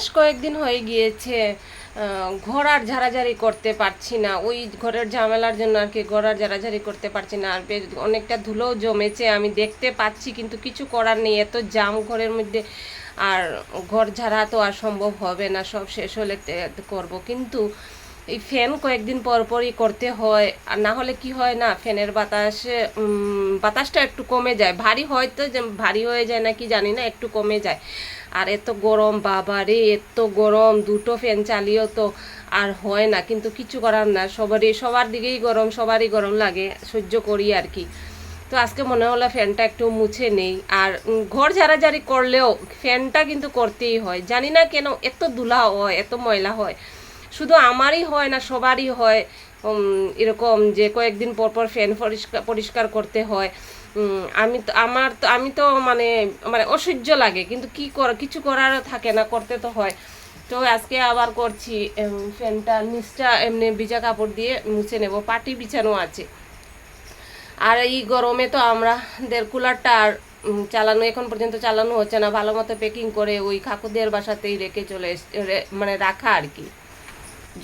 বেশ কয়েকদিন হয়ে গিয়েছে ঘর আর ঝাড়াঝাড়ি করতে পারছি না। ওই ঘরের ঝামেলার জন্য আর কি ঘর আর ঝাড়াঝাড়ি করতে পারছি না। আর বেশ অনেকটা ধুলোও জমেছে, আমি দেখতে পাচ্ছি কিন্তু কিছু করার নেই। এত জাম ঘরের মধ্যে আর ঘর ঝাড়া তো আর সম্ভব হবে না, সব শেষ হলে করব। কিন্তু এই ফ্যান কয়েকদিন পর পরই করতে হয়, আর না হলে কি হয় না, ফ্যানের বাতাসে বাতাসটা একটু কমে যায়। ভারী হয়তো যে ভারী হয়ে যায় নাকি জানি না, একটু কমে যায়। আর এত গরম, বাবা রে, এত গরম, দুটো ফ্যান চালিয়েও তো আর হয় না। কিন্তু কিছু করার না, সবারই, সবার দিকেই গরম, সবারই গরম লাগে, সহ্য করি আর কি। তো আজকে মনে হলো ফ্যানটা একটু মুছে নেই। আর ঘর ঝাড়াঝাড়ি করলেও ফ্যানটা কিন্তু করতেই হয়। জানি না কেন এত ধুলা হয়, এত ময়লা হয়। শুধু আমারই হয় না, সবারই হয়। এরকম যে কয়েকদিন পর পর ফ্যান পরিষ্কার পরিষ্কার করতে হয়। আমি তো, আমার তো, আমি তো মানে মানে অসহ্য লাগে। কিন্তু কি কর, কিছু করার থাকে না, করতে তো হয়। তো আজকে আবার করছি ফ্যানটা নিচটা এমনি ভিজা কাপড় দিয়ে মুছে নেব। পাটি বিছানো আছে। আর এই গরমে তো আমরা দের কুলারটা আর চালানো, এখন পর্যন্ত চালানো হচ্ছে না। ভালো মতো প্যাকিং করে ওই কাকুদের বাসাতেই রেখে চলে মানে রাখা আর কি।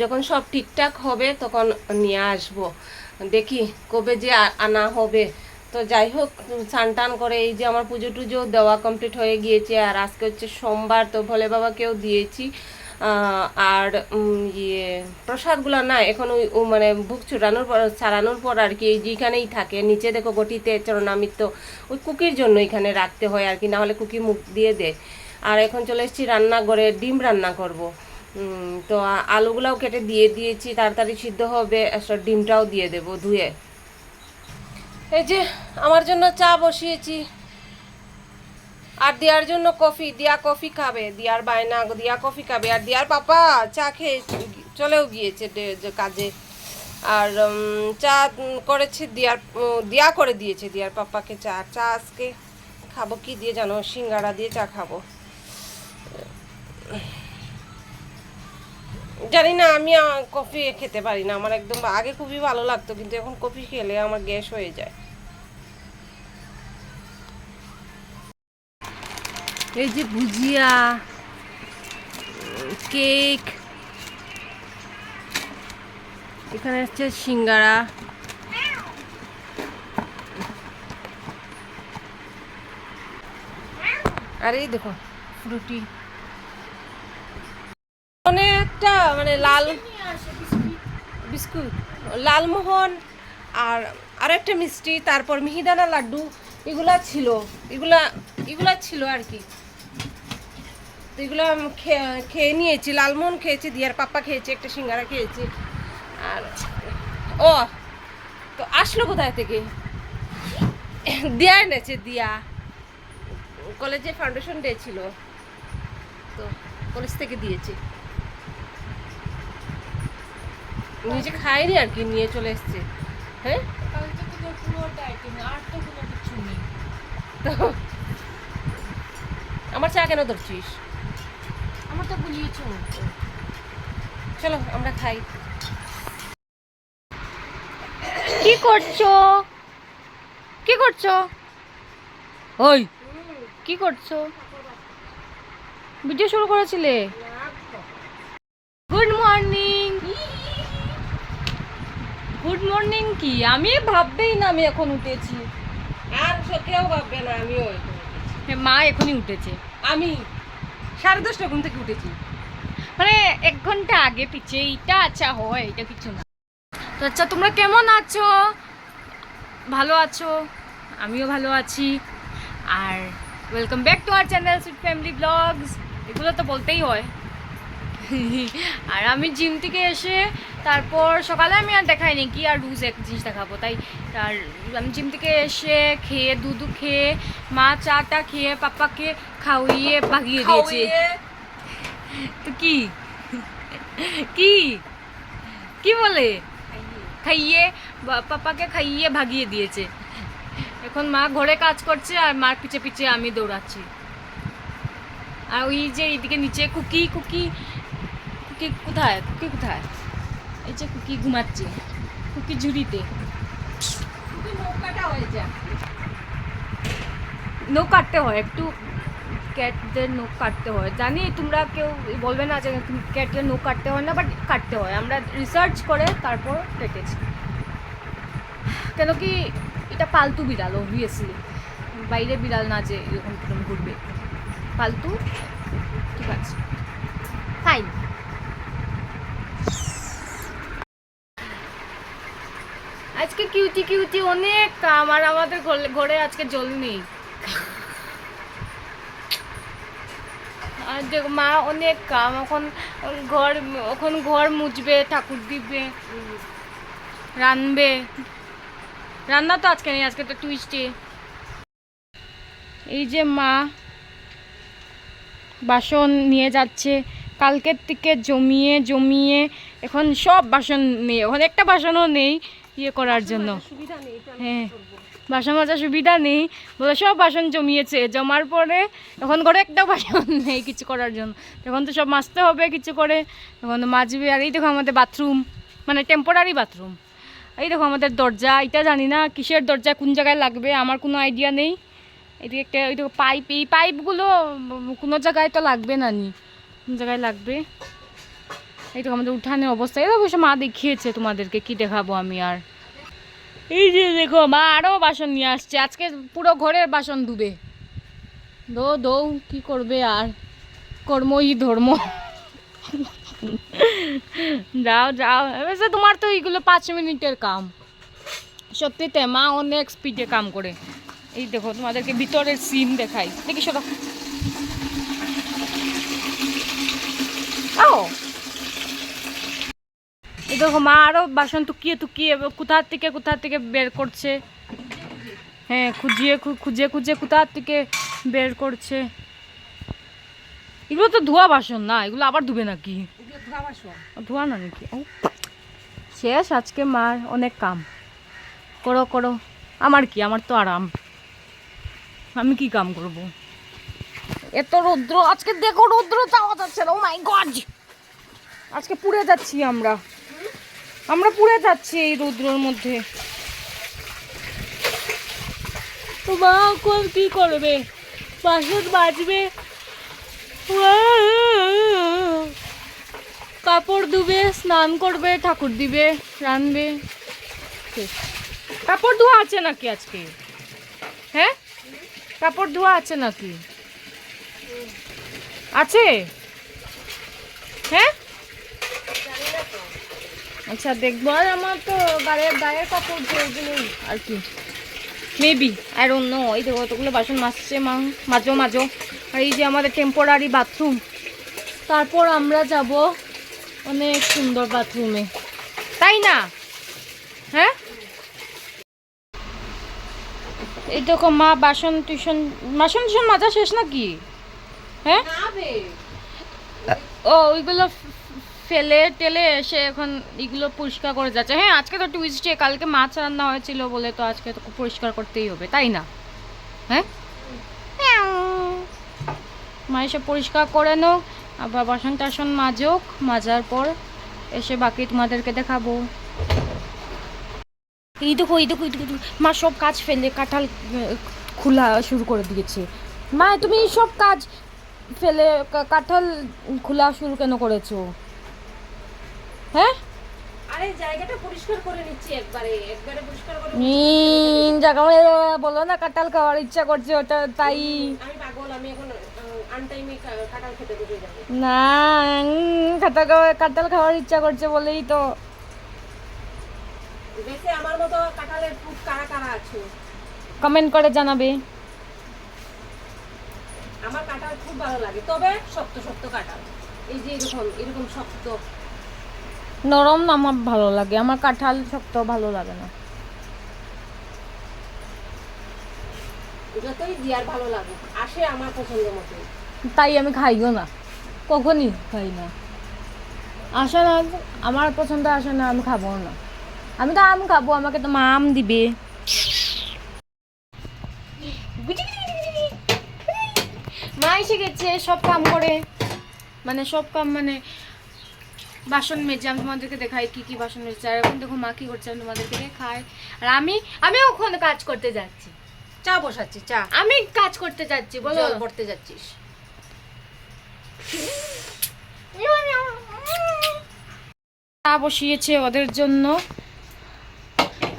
যখন সব ঠিকঠাক হবে তখন নিয়ে আসব। দেখি কবে যে আনা হবে। তো যাই হোক স্নান টান করে এই যে আমার পুজো টুজো দেওয়া কমপ্লিট হয়ে গিয়েছে আর আজকে হচ্ছে সোমবার তো ভোলে বাবাকেও দিয়েছি। আর ইয়ে প্রসাদগুলো না এখন ওই মানে বুক ছুটানোর পর, ছাড়ানোর পর আর কি যেখানেই থাকে। নিচে দেখো গটিতে চরণামৃত ওই কুকির জন্য এখানে রাখতে হয় আর কি, না হলে কুকি মুখ দিয়ে দেয়। আর এখন চলে এসেছি রান্নাঘরে, ডিম রান্না করব। তো আলুগুলাও কেটে দিয়ে দিয়েছি, তাড়াতাড়ি সিদ্ধ হবে, একটা ডিমটাও দিয়ে দেবো ধুয়ে। এই যে, আমার জন্য চা বসিয়েছি। আর দিয়ার জন্য কফি, দিয়া কফি খাবে, দিয়ার বায়না, দিয়া কফি খাবে, আর দিয়ার পাপা চা খেয়ে চলেও গিয়েছে কাজে। আর চা করেছে দিয়ার দিয়া করে দিয়েছে দিয়ার পাপাকে চা। চা আজকে খাব কি দিয়ে জানো? সিঙ্গাড়া দিয়ে চা খাব। জানি না, আমি কফি খেতে পারি না। আমার একদম আগে খুবই ভালো লাগতো, কিন্তু এখন কফি খেলে আমার গ্যাস হয়ে যায়। এই যে ভুজিয়া কেক এখানে হচ্ছে সিঙ্গারা। আর দেখো ফ্রুটি অনেকটা মানে লাল বিস্কুট, লালমোহন আর আর একটা মিষ্টি, তারপর মিহিদানা লাড্ডু, এগুলা ছিল। এগুলা এগুলা ছিল আর কি। তো এগুলো খেয়ে নিয়েছি, লালমোহন খেয়েছি, দিয়ার পাপ্পা খেয়েছি, একটা সিঙ্গারা খেয়েছি। আর, ও, তো আসলো কোথায় থেকে? দিয়া এনেছে, দিয়া। কলেজে ফাউন্ডেশন ডে ছিল। তো কলেজ থেকে দিয়েছে। নিজে খাইনি আর কি নিয়ে চলে এসছে। হ্যাঁ? তো আমার চা কেন ধরছিস? আমার তো ভুলিয়েছ চলো আমরা খাই। কি করছ? কি করছ? ওই। কি করছ? ভিডিও শুরু করেছিলে? গুড মর্নিং গুড মর্নিং কি? আমি ভাববেই না আমি এখন উঠেছি। আর কেউ ভাববে না আমিও মা এখনই উঠেছে। আমি সাড়ে দশটা ঘুম থেকে উঠেছি। মানে এক ঘণ্টা আগে পিছিয়ে এইটা আচ্ছা হয় এটা কিছু না। তো আচ্ছা তোমরা কেমন আছো? ভালো আছো? আমিও ভালো আছি। আর welcome back to our channel sweet family blogs এগুলো তো বলতেই হয়। আর আমি জিম থেকে এসে তারপর সকালে আমি আর দেখাইনি কি আর রুজ এক জিনিস দেখাবো তাই আর আমি জিম থেকে এসে খেয়ে দুধ খেয়ে মা চাটা খেয়ে পাপাকে খাওয়িয়ে ভাগিয়ে দিয়েছে। তো কি? কি? কি বলে? খাইয়ে পাপাকে খাইয়ে ভাগিয়ে দিয়েছে। এখন মা ঘরে কাজ করছে আর মার পিছে পিছে আমি দৌড়াচ্ছি। আর ওই যে এইদিকে নিচে কুকি কুকি কুকি কোথায়? কুকি কোথায়? এই যে কুকি ঘুমাচ্ছে। কুকি ঝুড়িতে। কুকি নৌকাটা হয়ে যায় নৌ কাটতে হয়, একটু ক্যাটদের নখ কাটতে হয়। জানি তোমরা কেউ বলবে না যে ক্যাটের নখ কাটতে হয় না বাট কাটতে হয়। আমরা রিসার্চ করে তারপর কেটেছি। কেন কি এটা পালতু বিড়াল অবভিয়াসলি বাইরে বিড়াল না যে এরকম ঘুরবে। পালতু? ঠিক আছে। ফাইন আজকে কিউটি কিউটি অনেক কাম, আর আমাদের ঘরে- আজকে জল নেই। আর মা অনেক কাম, এখন ঘর এখন ঘর মুছবে, ঠাকুর দিবে রানবে রান্না তো আজকে নেই, আজকে তো টুইস্টে এই যে মা বাসন নিয়ে যাচ্ছে, কালকের থেকে জমিয়ে জমিয়ে এখন সব বাসন নেই, এখন একটা বাসনও নেই। ইয়ে করার জন্য। হ্যাঁ। বাসন মাজার সুবিধা নেই বলে সব বাসন জমিয়েছে। জমার পরে এখন ঘরে একটা বাসন নেই কিছু করার জন্য। তখন তো সব মাজতে হবে কিছু করে। তখন তো মাজবে আর এই দেখো আমাদের বাথরুম মানে টেম্পোরারি বাথরুম এই দেখো আমাদের দরজা এটা জানি না কিসের দরজা কোন জায়গায় লাগবে আমার কোনো আইডিয়া নেই। এদিকে একটা ওই দেখো পাইপ এই পাইপগুলো কোনো জায়গায় তো লাগবে না নি। কোন জায়গায় লাগবে? এই দেখো আমাদের উঠানের অবস্থা। দেখো সব মা দেখিয়েছে তোমাদেরকে, কি দেখাবো আমি আর? এই যে দেখো, মা আরও বাসন নিয়ে আসছে। আজকে পুরো ঘরের বাসন ধুবে। দো, দৌ, কি করবে আর? কর্মই ধর্ম। যাও যাও। এবার তোমার তো এইগুলো পাঁচ মিনিটের কাম। সত্যিতে মা অনেক স্পিডে কাম করে। এই দেখো, তোমাদেরকে ভিতরের সিন দেখাই। দেখি আও এই দেখো মা আরও বাসন টুকিয়ে টুকিয়ে কোথার থেকে কোথার থেকে বের করছে? হ্যাঁ খুঁজিয়ে খুঁজে খুঁজে কোথার থেকে বের করছে? এগুলো তো ধোয়া বাসন না এগুলো আবার ধুবে নাকি? ধোয়া। না নাকি? শেষ আজকে মার অনেক কাম। করো করো। আমার কি? আমার তো আরাম। আমি কি কাম করব? এত রৌদ্র আজকে দেখো রৌদ্র যাওয়া যাচ্ছে না। ও মাই গড আজকে পুড়ে যাচ্ছি আমরা। আমরা পুড়ে যাচ্ছি এই রৌদ্রর মধ্যে। তো মা, এখন কি করবে? বাসন বাজবে। কাপড় ধুবে, স্নান করবে, ঠাকুর দিবে রানবে কাপড় ধোয়া আছে নাকি আজকে? হ্যাঁ? কাপড় ধোয়া আছে নাকি? আছে? হ্যাঁ? আচ্ছা দেখব। আর আমার তো গায়ের গায়ের কাপড় ধোয়াগুলোই আর কি? মেবি আর অন্য এই দেখো কতগুলো বাসন মাজছে মা। মাজো মাজো। আর এই যে আমাদের টেম্পোরারি বাথরুম তারপর আমরা যাব অনেক সুন্দর বাথরুমে তাই না? হ্যাঁ? এই দেখো মা বাসন টিউশন বাসন টিউশন মাজা শেষ নাকি? হ্যাঁ? ও ওইগুলো ফেলে টেলে এসে এখন এগুলো পরিষ্কার করে যাচ্ছে। হ্যাঁ আজকে তো টুইসডে কালকে মাছ রান্না হয়েছিল বলে তো আজকে তো পরিষ্কার করতেই হবে তাই না? হ্যাঁ? মা এসে পরিষ্কার করে নাও আবার বাসন টাসন মাজুক মাজার পর এসে বাকি তোমাদেরকে দেখাবো। এই দেখো এই দেখো এই দেখো, এই দেখো। মা সব কাজ ফেলে কাঁঠাল খোলা শুরু করে দিয়েছে। মা তুমি সব কাজ ফেলে কাঁঠাল খোলা শুরু কেন করেছ? হ্যাঁ? আরে জায়গাটা পরিষ্কার করে নিচ্ছি একবারে একবারে পরিষ্কার করে বলো না কাঁঠাল খাওয়ার ইচ্ছা করছে ওটা তাই। আমি পাগল আমি এখন আনটাইমে কাঁঠাল খেতে বসে যাব। না কাঁঠাল খাওয়া কাঁঠাল খাওয়ার ইচ্ছা করছে বলেই তো। বেশি আমার মতো কাঁঠালের কারা কারা আছে? কমেন্ট করে জানাবে। আমার কাঁঠাল খুব ভালো লাগে তবে শক্ত শক্ত কাঁঠাল। এই যে এরকম এরকম শক্ত। নরম আমার ভালো লাগে আমার কাঁঠাল শক্ত ভালো লাগে না। যতই দিয়ার ভালো লাগুক আসে আমার পছন্দ মতো। তাই আমি খাইও না কখনই খাই না। আসে না আমার পছন্দ আসে না আমি খাব না। আমি তো আম খাব আমাকে তো মা আম দিবে। মা এসে গেছে সব কাম করে। মানে সব কাম মানে বাসন মেজে আমি তোমাদেরকে দেখাই কি কি বাসন মেজেছে। আর এখন দেখো মা কি করছে আমি তোমাদেরকে খাই আর আমি আমি ওখানে কাজ করতে যাচ্ছি। চা বসাচ্ছি চা। আমি কাজ করতে যাচ্ছি বলো। জল ভরতে যাচ্ছিস। চা বসিয়েছে ওদের জন্য।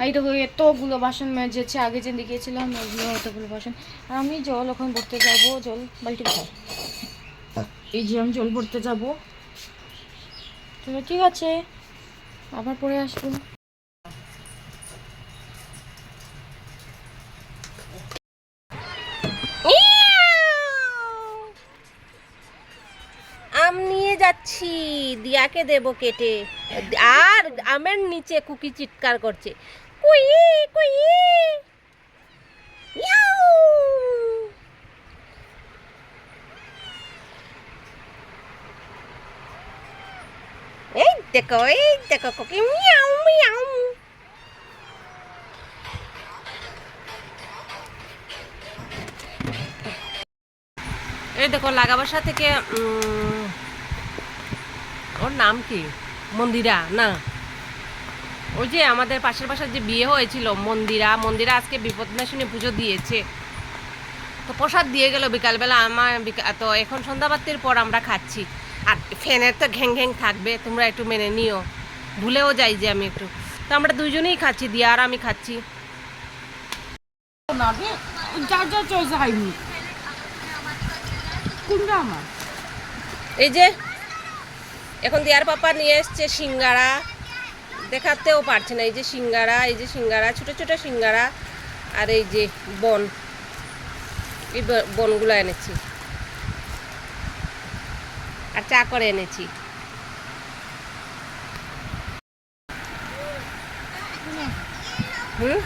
এই তো এতগুলো বাসন মেজেছে। আগে যে দেখিয়েছিলাম ওগুলো এতগুলো বাসন। আর আমি জল ওখানে ভরতে যাব। জল বালতি এই যে আমি জল ভরতে যাব। তো ঠিক আছে। আবার পরে আসব। আম নিয়ে যাচ্ছি। দিয়াকে দেব কেটে। আর আমের নিচে কুকি চিৎকার করছে। কুই কুই ইয়াউ! এই দেখো এই দেখো কুকি মিয়াও মিয়াও এই দেখো, লাগাবাসা থেকে ওর নাম কি? মন্দিরা, না? ওই যে আমাদের পাশের বাসার যে বিয়ে হয়েছিল, মন্দিরা মন্দিরা আজকে বিপদনাশিনী পুজো দিয়েছে। তো প্রসাদ দিয়ে গেল বিকালবেলা আমার তো এখন সন্ধ্যাবাতির পর আমরা খাচ্ছি। আর ফ্যানের তো ঘ্যাং ঘ্যাং থাকবে তোমরা একটু মেনে নিও। ভুলেও যাই যে আমি একটু। তো আমরা দুজনেই খাচ্ছি দিয়া আর আমি খাচ্ছি। এই যে এখন দিয়ার পাপা নিয়ে এসছে সিঙ্গারা। দেখাতেও পারছে না এই যে সিঙ্গারা এই যে সিঙ্গারা ছোট ছোট সিঙ্গারা। আর এই যে বন এই বনগুলো এনেছি। আর চা করে এনেছি। হুম?